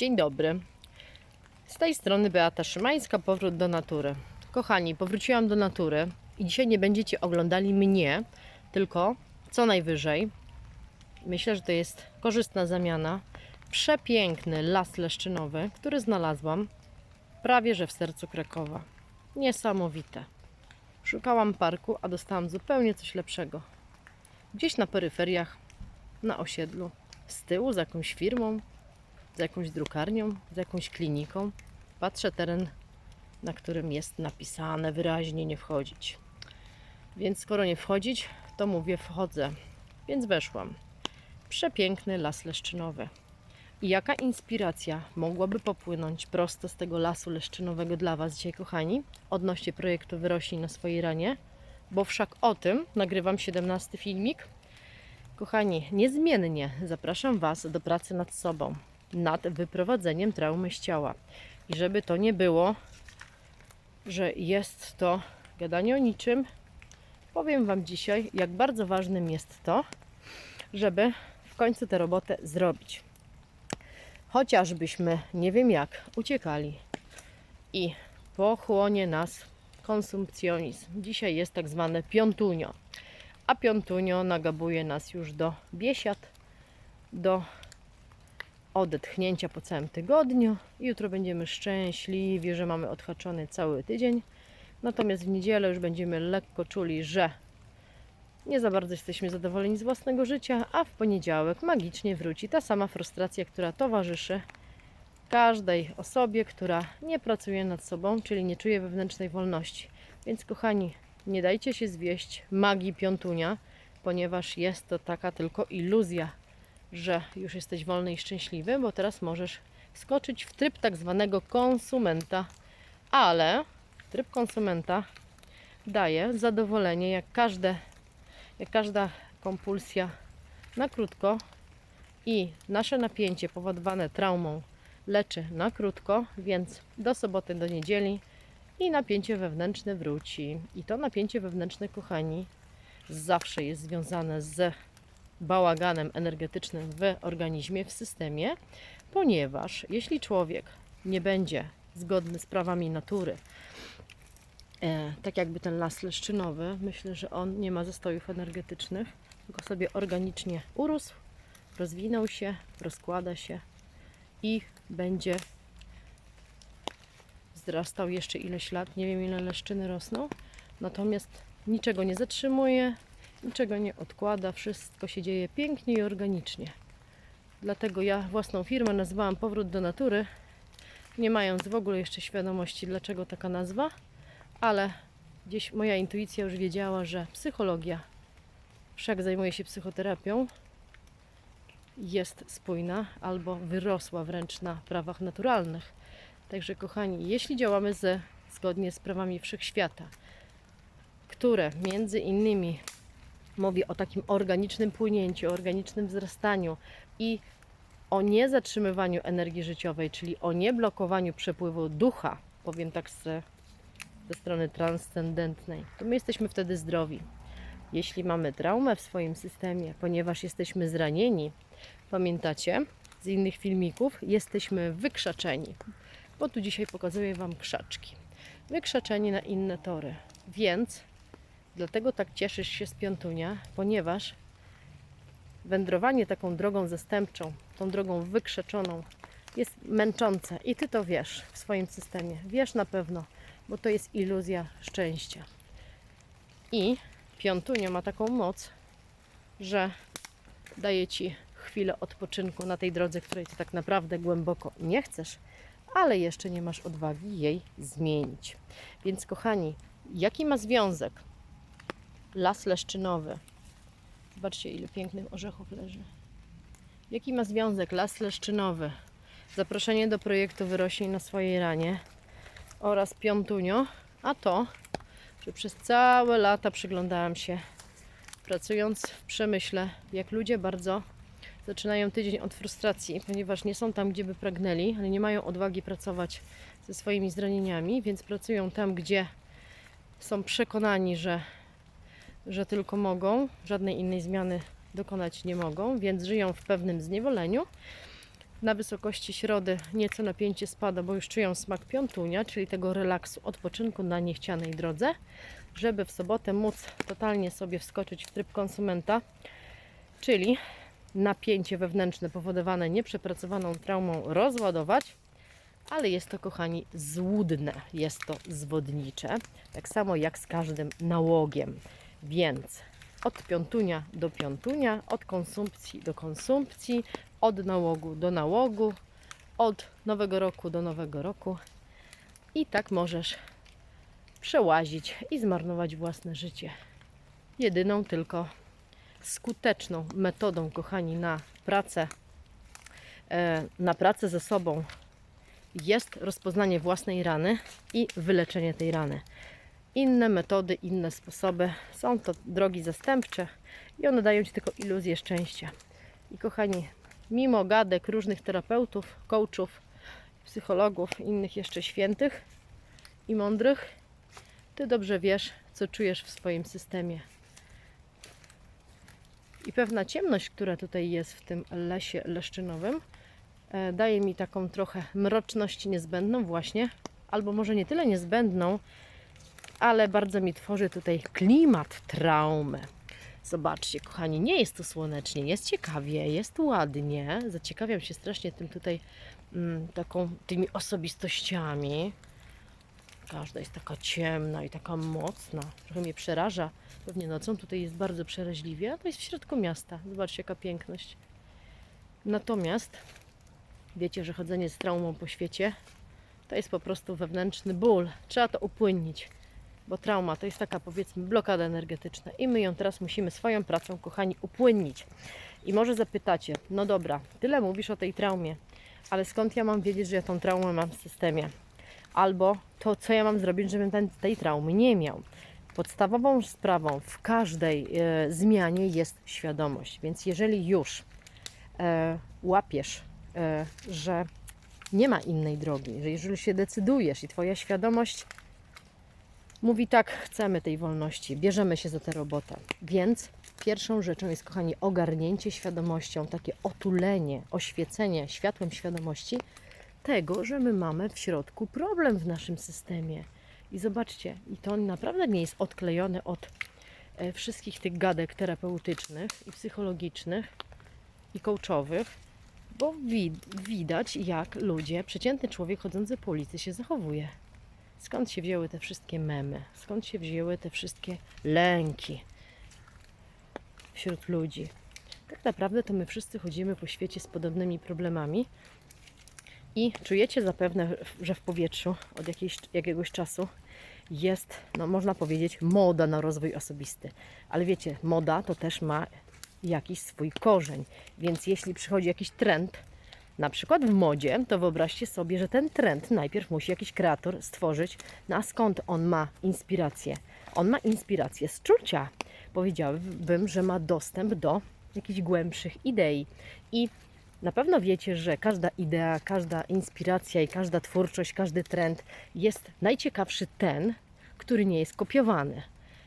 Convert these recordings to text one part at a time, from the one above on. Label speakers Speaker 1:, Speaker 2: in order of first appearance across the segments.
Speaker 1: Dzień dobry. Z tej strony Beata Szymańska, powrót do natury. Kochani, powróciłam do natury i dzisiaj nie będziecie oglądali mnie, tylko co najwyżej. Myślę, że to jest korzystna zamiana. Przepiękny las leszczynowy, który znalazłam prawie że w sercu Krakowa. Niesamowite. Szukałam parku, a dostałam zupełnie coś lepszego. Gdzieś na peryferiach, na osiedlu, z tyłu, za jakąś firmą, jakąś drukarnią, za jakąś kliniką. Patrzę teren, na którym jest napisane wyraźnie nie wchodzić. Więc skoro nie wchodzić, to mówię wchodzę. Więc weszłam. Przepiękny las leszczynowy. I jaka inspiracja mogłaby popłynąć prosto z tego lasu leszczynowego dla Was dzisiaj, kochani, odnośnie projektu Wyrośnij na swojej ranie? Bo wszak o tym nagrywam 17 filmik. Kochani, niezmiennie zapraszam Was do pracy nad sobą, nad wyprowadzeniem traumy z ciała. I żeby to nie było, że jest to gadanie o niczym, powiem Wam dzisiaj, jak bardzo ważnym jest to, żeby w końcu tę robotę zrobić. Chociażbyśmy nie wiem jak uciekali i pochłonie nas konsumpcjonizm. Dzisiaj jest tak zwane piątunio, a piątunio nagabuje nas już do biesiad, do odetchnięcia po całym tygodniu. Jutro będziemy szczęśliwi, że mamy odhaczony cały tydzień. Natomiast w niedzielę już będziemy lekko czuli, że nie za bardzo jesteśmy zadowoleni z własnego życia, a w poniedziałek magicznie wróci ta sama frustracja, która towarzyszy każdej osobie, która nie pracuje nad sobą, czyli nie czuje wewnętrznej wolności. Więc kochani, nie dajcie się zwieść magii piątunia, ponieważ jest to taka tylko iluzja, że już jesteś wolny i szczęśliwy, bo teraz możesz skoczyć w tryb tak zwanego konsumenta, ale tryb konsumenta daje zadowolenie jak każde jak każda kompulsja na krótko i nasze napięcie powodowane traumą leczy na krótko, więc do soboty, do niedzieli i napięcie wewnętrzne wróci. I to napięcie wewnętrzne, kochani, zawsze jest związane z bałaganem energetycznym w organizmie, w systemie, ponieważ jeśli człowiek nie będzie zgodny z prawami natury, e, tak jakby ten las leszczynowy, myślę, że on nie ma zastojów energetycznych, tylko sobie organicznie urósł, rozwinął się, rozkłada się i będzie wzrastał jeszcze ileś lat. Nie wiem, ile leszczyny rosną, natomiast niczego nie zatrzymuje, niczego nie odkłada, wszystko się dzieje pięknie i organicznie. Dlatego ja własną firmę nazwałam Powrót do Natury, nie mając w ogóle jeszcze świadomości, dlaczego taka nazwa ale gdzieś moja intuicja już wiedziała, że psychologia, wszak zajmuje się psychoterapią, jest spójna albo wyrosła wręcz na prawach naturalnych. Także, kochani, jeśli działamy ze, zgodnie z prawami wszechświata, które między innymi mówi o takim organicznym płynięciu, organicznym wzrastaniu i o niezatrzymywaniu energii życiowej, czyli o nieblokowaniu przepływu ducha, powiem tak z ze strony transcendentnej, to my jesteśmy wtedy zdrowi. Jeśli mamy traumę w swoim systemie, ponieważ jesteśmy zranieni, pamiętacie z innych filmików, jesteśmy wykrzaczeni, bo tu dzisiaj pokazuję Wam krzaczki. Wykrzaczeni na inne tory, więc dlatego tak cieszysz się z piątunia, ponieważ wędrowanie taką drogą zastępczą, tą drogą wykrzaczoną, jest męczące i Ty to wiesz w swoim systemie. Wiesz na pewno, bo to jest iluzja szczęścia. I piątunio ma taką moc, że daje Ci chwilę odpoczynku na tej drodze, której Ty tak naprawdę głęboko nie chcesz, ale jeszcze nie masz odwagi jej zmienić. Więc kochani, jaki ma związek las leszczynowy? Zobaczcie, ile pięknych orzechów leży. Jaki ma związek las leszczynowy? Zaproszenie do projektu Wyrośnij na swojej ranie oraz piątunio, a to, że przez całe lata przyglądałam się, pracując w przemyśle, jak ludzie bardzo zaczynają tydzień od frustracji, ponieważ nie są tam, gdzie by pragnęli, ale nie mają odwagi pracować ze swoimi zranieniami, więc pracują tam, gdzie są przekonani, że, że tylko mogą, żadnej innej zmiany dokonać nie mogą, więc żyją w pewnym zniewoleniu. Na wysokości środy nieco napięcie spada, bo już czują smak piątunia, czyli tego relaksu, odpoczynku na niechcianej drodze, żeby w sobotę móc totalnie sobie wskoczyć w tryb konsumenta, czyli napięcie wewnętrzne powodowane nieprzepracowaną traumą rozładować, ale jest to, kochani, złudne, jest to zwodnicze, tak samo jak z każdym nałogiem. Więc od piątunia do piątunia, od konsumpcji do konsumpcji, od nałogu do nałogu, od nowego roku do nowego roku. I tak możesz przełazić i zmarnować własne życie. Jedyną tylko skuteczną metodą, kochani, na pracę, e, na pracę ze sobą jest rozpoznanie własnej rany i wyleczenie tej rany. Inne metody, inne sposoby są to drogi zastępcze i one dają Ci tylko iluzję szczęścia. I kochani, mimo gadek różnych terapeutów, coachów, psychologów, innych jeszcze świętych i mądrych, Ty dobrze wiesz, co czujesz w swoim systemie. I pewna ciemność, która tutaj jest w tym lesie leszczynowym, e, daje mi taką trochę mroczność niezbędną właśnie, albo może nie tyle niezbędną, ale bardzo mi tworzy tutaj klimat traumy. Zobaczcie, kochani, nie jest tu słonecznie, jest ciekawie, jest ładnie. Zaciekawiam się strasznie tym tutaj mm, taką, tymi osobistościami. Każda jest taka ciemna i taka mocna. Trochę mnie przeraża. Pewnie nocą tutaj jest bardzo przeraźliwie, a to jest w środku miasta. Zobaczcie, jaka piękność. Natomiast wiecie, że chodzenie z traumą po świecie to jest po prostu wewnętrzny ból. Trzeba to upłynnić, bo trauma to jest taka powiedzmy blokada energetyczna i my ją teraz musimy swoją pracą, kochani, upłynnić. I może zapytacie, no dobra, tyle mówisz o tej traumie, ale skąd ja mam wiedzieć, że ja tą traumę mam w systemie? Albo to, co ja mam zrobić, żebym ten, tej traumy nie miał. Podstawową sprawą w każdej e, zmianie jest świadomość. Więc jeżeli już e, łapiesz, e, że nie ma innej drogi, że jeżeli się decydujesz i Twoja świadomość mówi tak, chcemy tej wolności, bierzemy się za tę robotę. Więc pierwszą rzeczą jest, kochani, ogarnięcie świadomością, takie otulenie, oświecenie światłem świadomości tego, że my mamy w środku problem w naszym systemie. I zobaczcie, i to naprawdę nie jest odklejone od e, wszystkich tych gadek terapeutycznych i psychologicznych i coachowych, bo wid- widać, jak ludzie, przeciętny człowiek chodzący po ulicy się zachowuje. Skąd się wzięły te wszystkie memy? Skąd się wzięły te wszystkie lęki wśród ludzi? Tak naprawdę to my wszyscy chodzimy po świecie z podobnymi problemami i czujecie zapewne, że w powietrzu od jakiejś, jakiegoś czasu jest, no można powiedzieć, moda na rozwój osobisty. Ale wiecie, moda to też ma jakiś swój korzeń. Więc jeśli przychodzi jakiś trend, na przykład w modzie, to wyobraźcie sobie, że ten trend najpierw musi jakiś kreator stworzyć. No a skąd on ma inspirację? On ma inspirację z czucia. Powiedziałabym, że ma dostęp do jakichś głębszych idei. I na pewno wiecie, że każda idea, każda inspiracja i każda twórczość, każdy trend jest najciekawszy ten, który nie jest kopiowany.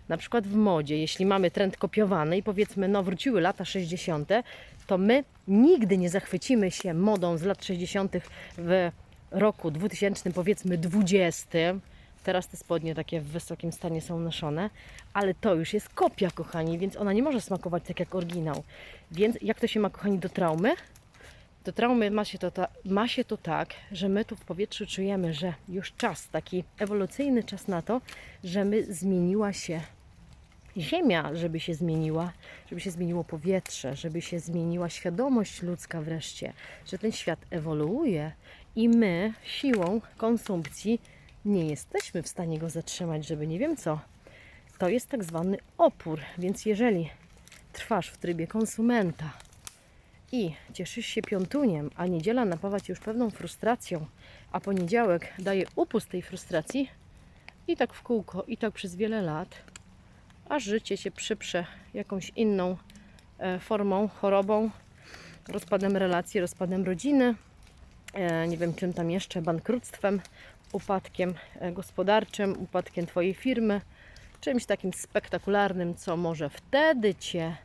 Speaker 1: Na przykład w modzie, jeśli mamy trend kopiowany i powiedzmy, no wróciły lata 60., to my nigdy nie zachwycimy się modą z lat 60. w roku 2000, powiedzmy 20. Teraz te spodnie takie w wysokim stanie są noszone, ale to już jest kopia, kochani, więc ona nie może smakować tak jak oryginał. Więc jak to się ma, kochani, do traumy? Do traumy ma się, to ta, ma się to tak, że my tu w powietrzu czujemy, że już czas, taki ewolucyjny czas na to, że my zmieniła się Ziemia, żeby się zmieniła, żeby się zmieniło powietrze, żeby się zmieniła świadomość ludzka wreszcie, że ten świat ewoluuje i my siłą konsumpcji nie jesteśmy w stanie go zatrzymać, żeby nie wiem co. To jest tak zwany opór, więc jeżeli trwasz w trybie konsumenta i cieszysz się piątuniem, a niedziela napawa cię już pewną frustracją, a poniedziałek daje upust tej frustracji i tak w kółko, i tak przez wiele lat, a życie się przyprze jakąś inną e, formą, chorobą, rozpadem relacji, rozpadem rodziny, e, nie wiem czym tam jeszcze, bankructwem, upadkiem e, gospodarczym, upadkiem Twojej firmy, czymś takim spektakularnym, co może wtedy Cię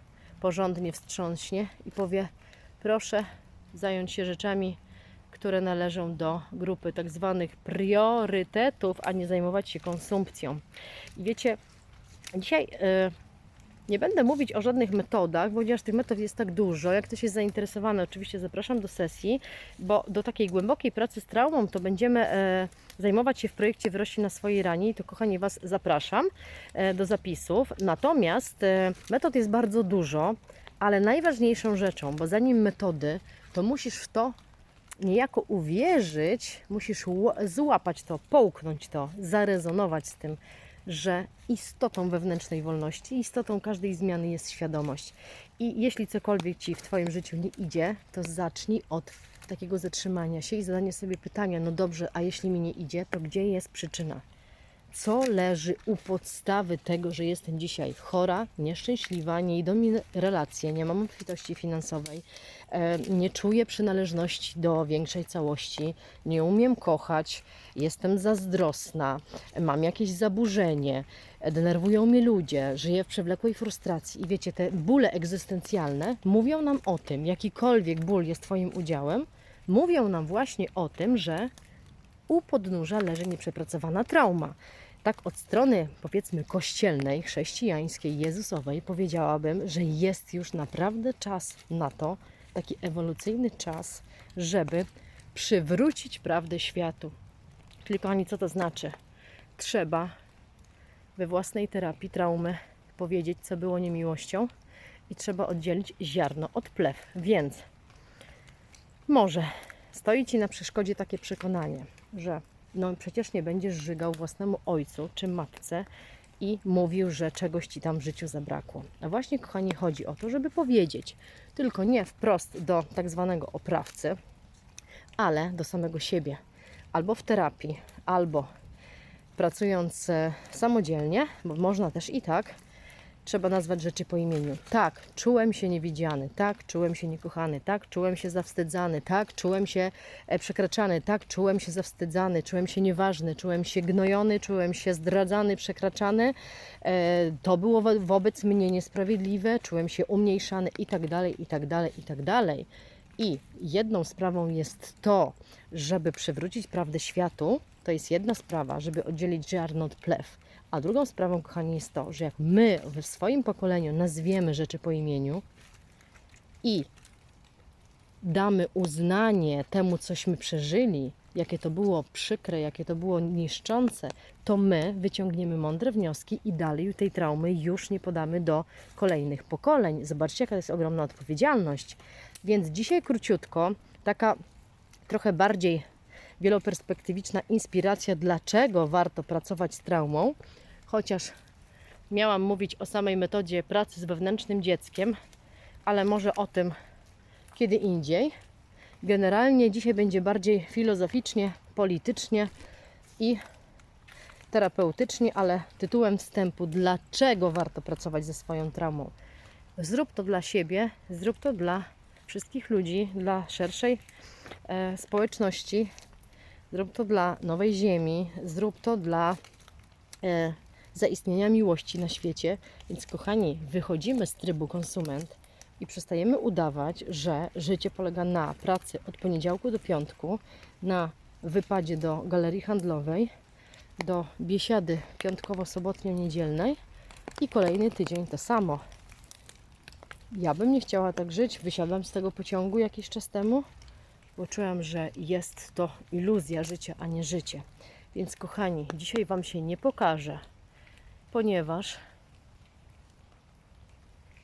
Speaker 1: porządnie wstrząśnie i powie: Proszę, zająć się rzeczami, które należą do grupy tak zwanych priorytetów, a nie zajmować się konsumpcją. I wiecie, dzisiaj e, nie będę mówić o żadnych metodach, ponieważ tych metod jest tak dużo. Jak ktoś jest zainteresowany, oczywiście zapraszam do sesji, bo do takiej głębokiej pracy z traumą to będziemy e, zajmować się w projekcie Wyrośli na swojej ranie i to kochani Was zapraszam e, do zapisów. Natomiast e, metod jest bardzo dużo, ale najważniejszą rzeczą, bo zanim metody, to musisz w to niejako uwierzyć, musisz złapać to, połknąć to, zarezonować z tym, że istotą wewnętrznej wolności, istotą każdej zmiany jest świadomość. I jeśli cokolwiek Ci w Twoim życiu nie idzie, to zacznij od takiego zatrzymania się i zadania sobie pytania, no dobrze, a jeśli mi nie idzie, to gdzie jest przyczyna? Co leży u podstawy tego, że jestem dzisiaj chora, nieszczęśliwa, nie idą mi relacje, nie mam obfitości finansowej, e, nie czuję przynależności do większej całości, nie umiem kochać, jestem zazdrosna, mam jakieś zaburzenie, denerwują mnie ludzie, żyję w przewlekłej frustracji. I wiecie, te bóle egzystencjalne mówią nam o tym, jakikolwiek ból jest Twoim udziałem, mówią nam właśnie o tym, że u podnóża leży nieprzepracowana trauma. Tak od strony powiedzmy kościelnej, chrześcijańskiej, jezusowej powiedziałabym, że jest już naprawdę czas na to, taki ewolucyjny czas, żeby przywrócić prawdę światu. Czyli kochani, co to znaczy? Trzeba we własnej terapii traumy powiedzieć, co było niemiłością i trzeba oddzielić ziarno od plew. Więc może stoi Ci na przeszkodzie takie przekonanie, że no przecież nie będziesz żygał własnemu ojcu czy matce i mówił, że czegoś Ci tam w życiu zabrakło. A właśnie, kochani, chodzi o to, żeby powiedzieć, tylko nie wprost do tak zwanego oprawcy, ale do samego siebie. Albo w terapii, albo pracując e, samodzielnie, bo można też i tak, trzeba nazwać rzeczy po imieniu. Tak, czułem się niewidziany, tak, czułem się niekochany, tak, czułem się zawstydzany, tak, czułem się e, przekraczany, tak, czułem się zawstydzany, czułem się nieważny, czułem się gnojony, czułem się zdradzany, przekraczany. E, to było wo- wobec mnie niesprawiedliwe, czułem się umniejszany i tak dalej, i tak dalej, i tak dalej. I jedną sprawą jest to, żeby przywrócić prawdę światu, to jest jedna sprawa, żeby oddzielić ziarno od plew. A drugą sprawą, kochani, jest to, że jak my w swoim pokoleniu nazwiemy rzeczy po imieniu i damy uznanie temu, cośmy przeżyli, jakie to było przykre, jakie to było niszczące, to my wyciągniemy mądre wnioski i dalej tej traumy już nie podamy do kolejnych pokoleń. Zobaczcie, jaka to jest ogromna odpowiedzialność. Więc dzisiaj króciutko, taka trochę bardziej wieloperspektywiczna inspiracja, dlaczego warto pracować z traumą, chociaż miałam mówić o samej metodzie pracy z wewnętrznym dzieckiem, ale może o tym kiedy indziej. Generalnie dzisiaj będzie bardziej filozoficznie, politycznie i terapeutycznie, ale tytułem wstępu, dlaczego warto pracować ze swoją traumą. Zrób to dla siebie, zrób to dla wszystkich ludzi, dla szerszej e, społeczności, zrób to dla nowej ziemi, zrób to dla e, zaistnienia miłości na świecie. Więc, kochani, wychodzimy z trybu konsument i przestajemy udawać, że życie polega na pracy od poniedziałku do piątku, na wypadzie do galerii handlowej, do biesiady piątkowo-sobotnio-niedzielnej i kolejny tydzień to samo. Ja bym nie chciała tak żyć. Wysiadłam z tego pociągu jakiś czas temu, bo czułam, że jest to iluzja życia, a nie życie. Więc kochani, dzisiaj Wam się nie pokażę, ponieważ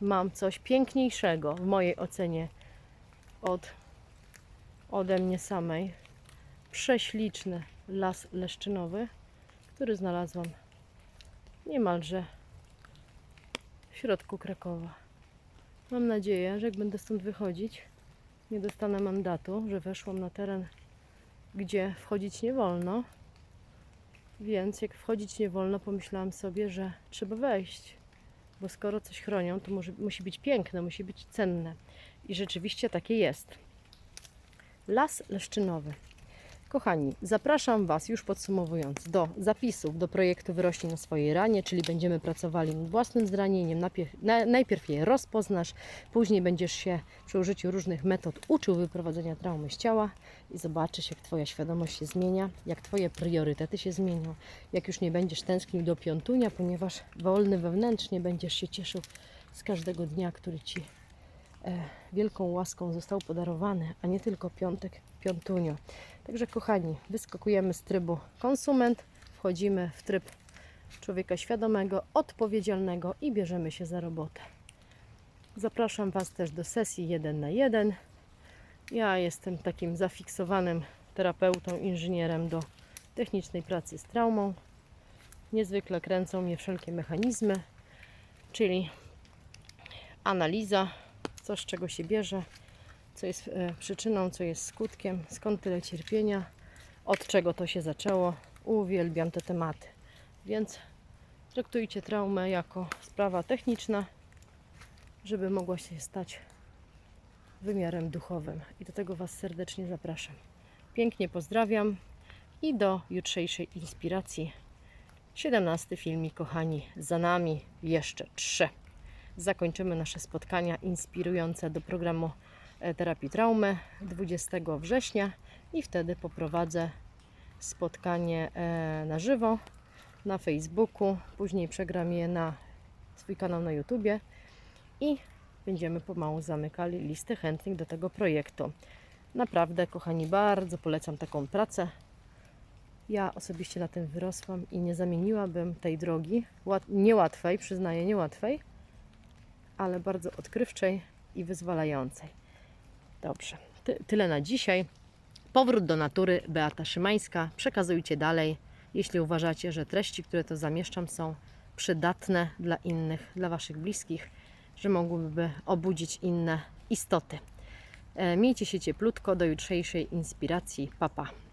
Speaker 1: mam coś piękniejszego w mojej ocenie od ode mnie samej. Prześliczny las leszczynowy, który znalazłam niemalże w środku Krakowa. Mam nadzieję, że jak będę stąd wychodzić, nie dostanę mandatu, że weszłam na teren, gdzie wchodzić nie wolno. Więc jak wchodzić nie wolno, pomyślałam sobie, że trzeba wejść, bo skoro coś chronią, to może, musi być piękne, musi być cenne. I rzeczywiście takie jest. Las leszczynowy. Kochani, zapraszam Was już podsumowując do zapisów do projektu Wyrośnij na swojej ranie, czyli będziemy pracowali nad własnym zranieniem. Najpierw, na, najpierw je rozpoznasz, później będziesz się przy użyciu różnych metod uczył wyprowadzenia traumy z ciała i zobaczysz, jak Twoja świadomość się zmienia, jak Twoje priorytety się zmienią, jak już nie będziesz tęsknił do piątunia, ponieważ wolny wewnętrznie będziesz się cieszył z każdego dnia, który Ci e, wielką łaską został podarowany, a nie tylko piątek, piątunio. Także kochani, wyskakujemy z trybu konsument, wchodzimy w tryb człowieka świadomego, odpowiedzialnego i bierzemy się za robotę. Zapraszam Was też do sesji 1 na 1. Ja jestem takim zafiksowanym terapeutą, inżynierem do technicznej pracy z traumą. Niezwykle kręcą mnie wszelkie mechanizmy, czyli analiza, co z czego się bierze, co jest e, przyczyną, co jest skutkiem, skąd tyle cierpienia, od czego to się zaczęło. Uwielbiam te tematy. Więc traktujcie traumę jako sprawa techniczna, żeby mogła się stać wymiarem duchowym. I do tego Was serdecznie zapraszam. Pięknie pozdrawiam i do jutrzejszej inspiracji. 17 filmik, kochani, za nami jeszcze trzy. Zakończymy nasze spotkania inspirujące do programu terapii traumy 20 września i wtedy poprowadzę spotkanie e, na żywo na Facebooku, później przegram je na swój kanał na YouTubie i będziemy pomału zamykali listę chętnych do tego projektu. Naprawdę, kochani, bardzo polecam taką pracę. Ja osobiście na tym wyrosłam i nie zamieniłabym tej drogi, łat- niełatwej, przyznaję, niełatwej, ale bardzo odkrywczej i wyzwalającej. Dobrze, ty, tyle na dzisiaj. Powrót do natury, Beata Szymańska. Przekazujcie dalej, jeśli uważacie, że treści, które tu zamieszczam, są przydatne dla innych, dla Waszych bliskich, że mogłyby obudzić inne istoty. E, Miejcie się cieplutko do jutrzejszej inspiracji. Papa.